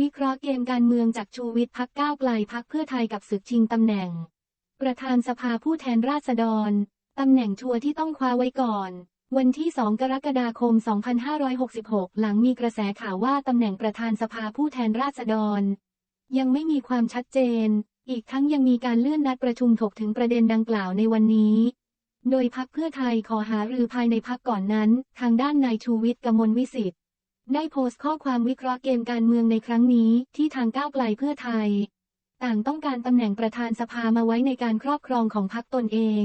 วิเคราะห์เกมการเมืองจากชูวิทย์พักก้าวไกลพักเพื่อไทยกับศึกชิงตำแหน่ง ประธานสภาผู้แทนราษฎร ตำแหน่งชัวที่ต้องคว้าไว้ก่อน วันที่ 2 กรกฎาคม 2566 หลังมีกระแสข่าวว่าตำแหน่งประธานสภาผู้แทนราษฎร ยังไม่มีความชัดเจน อีกทั้งยังมีการเลื่อนนัดประชุมถกถึงประเด็นดังกล่าวในวันนี้โดยพักเพื่อไทยขอหารือภายในพักก่อนนั้น ทางด้านนายชูวิทย์กมลวิสิทธิ ได้โพสต์ข้อความวิเคราะห์เกมการเมืองในครั้งนี้ที่ทางก้าวไกลเพื่อไทย ต่างต้องการตำแหน่งประธานสภามาไว้ในการครอบครองของพรรคตนเอง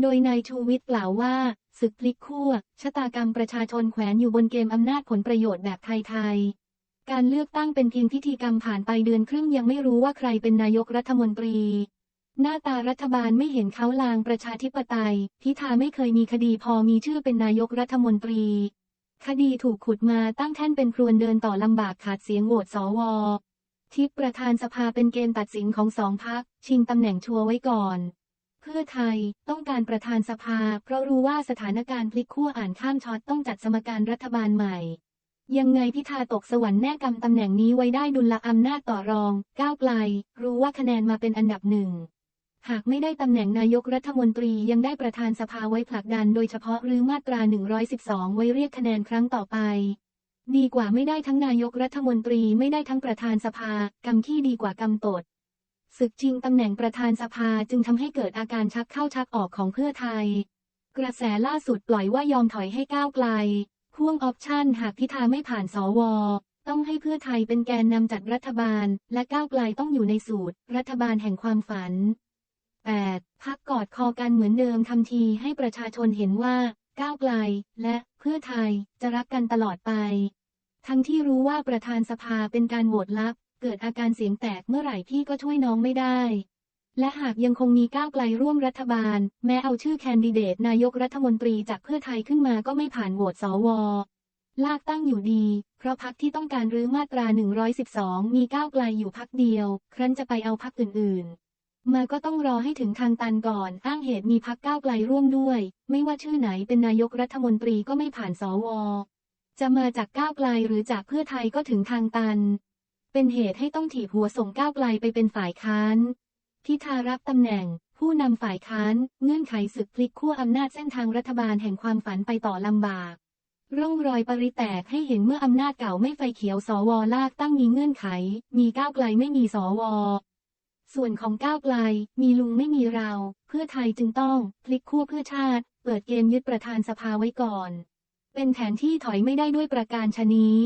โดยนายชูวิทย์กล่าวว่าศึกพลิกขั้วชะตากรรมประชาชนแขวนอยู่บนเกมอำนาจผลประโยชน์แบบไทยๆ การเลือกตั้งเป็นเพียงพิธีกรรมผ่านไปเดือนครึ่งยังไม่รู้ว่าใครเป็นนายกรัฐมนตรี หน้าตารัฐบาลไม่เห็นเขาลางประชาธิปไตย พิธาไม่เคยมีคดีพอมีชื่อเป็นนายกรัฐมนตรี คดีถูกขุดมาตั้งแท่นเป็นครวนเดินต่อลำบากขาดเสียงโหวตสว ทิปประธานสภาเป็นเกมตัดสินของสองพัก ชิงตำแหน่งชัวไว้ก่อน เพื่อไทยต้องการประธานสภา เพราะรู้ว่าสถานการณ์พลิกขั้วอ่านข้ามช็อตต้องจัดสมการรัฐบาลใหม่ ยังไงพิธาตกสวรรค์แน่กำตำแหน่งนี้ไว้ได้ดุลละอำนาจต่อรอง ก้าวไกล รู้ว่าคะแนนมาเป็นอันดับหนึ่ง หากไม่ได้ตำแหน่งนายกรัฐมนตรียังได้ประธานสภาไว้ผลักดันโดยเฉพาะหรือมาตรา 112 ไว้เรียกคะแนนครั้งต่อไป ดีกว่าไม่ได้ทั้งนายกรัฐมนตรีไม่ได้ทั้งประธานสภากำที่ดีกว่ากำตดศึกชิงตำแหน่งประธานสภาจึงทำให้เกิดอาการชักเข้าชักออกของเพื่อไทย กระแสล่าสุดปล่อยว่ายอมถอยให้ก้าวไกล พ่วงออปชั่นหากพิธาไม่ผ่านสวต้องให้เพื่อไทยเป็นแกนนำจัดรัฐบาล และก้าวไกลต้องอยู่ในสูตร รัฐบาลแห่งความฝัน 8. พักกอดคอกันเหมือนเดิมทำทีให้ประชาชนเห็นว่า ก้าวไกล และเพื่อไทยจะรักกันตลอดไป ทั้งที่รู้ว่าประธานสภาเป็นการโหวตลับ เกิดอาการเสียงแตกเมื่อไหร่พี่ก็ช่วยน้องไม่ได้ และหากยังคงมีก้าวไกลร่วมรัฐบาล แม้เอาชื่อแคนดิเดตนายกรัฐมนตรีจากเพื่อไทยขึ้นมาก็ไม่ผ่านโหวตสวลากตั้งอยู่ดี เพราะพักที่ต้องการรื้อมาตรา 112 มีก้าวไกลอยู่พักเดียว ครั้นจะไปเอาพักอื่นๆ มาก็ต้องรอให้ถึงทางตันก่อน อ้างเหตุมีพักก้าวไกลร่วมด้วย ไม่ว่าชื่อไหนเป็นนายกรัฐมนตรีก็ไม่ผ่านสว จะมาจากก้าวไกลหรือจากเพื่อไทยก็ถึงทางตัน เป็นเหตุให้ต้องถีบหัวส่งก้าวไกลไปเป็นฝ่ายค้าน พิธารับตำแหน่ง ผู้นำฝ่ายค้าน เงื่อนไขศึกพลิกขั้วอำนาจเส้นทางรัฐบาลแห่งความฝันไปต่อลำบาก ร่องรอยปริแตกให้เห็นเมื่ออำนาจเก่าไม่ไฟเขียวสวลากตั้งมีเงื่อนไข มีก้าวไกลไม่มีสว ส่วนของก้าวไกล มีลุงไม่มีเรา เพื่อไทยจึงต้องพลิกขั้วเพื่อชาติ เปิดเกมยึดประธานสภาไว้ก่อน เป็นแผนที่ถอยไม่ได้ด้วยประการชนี้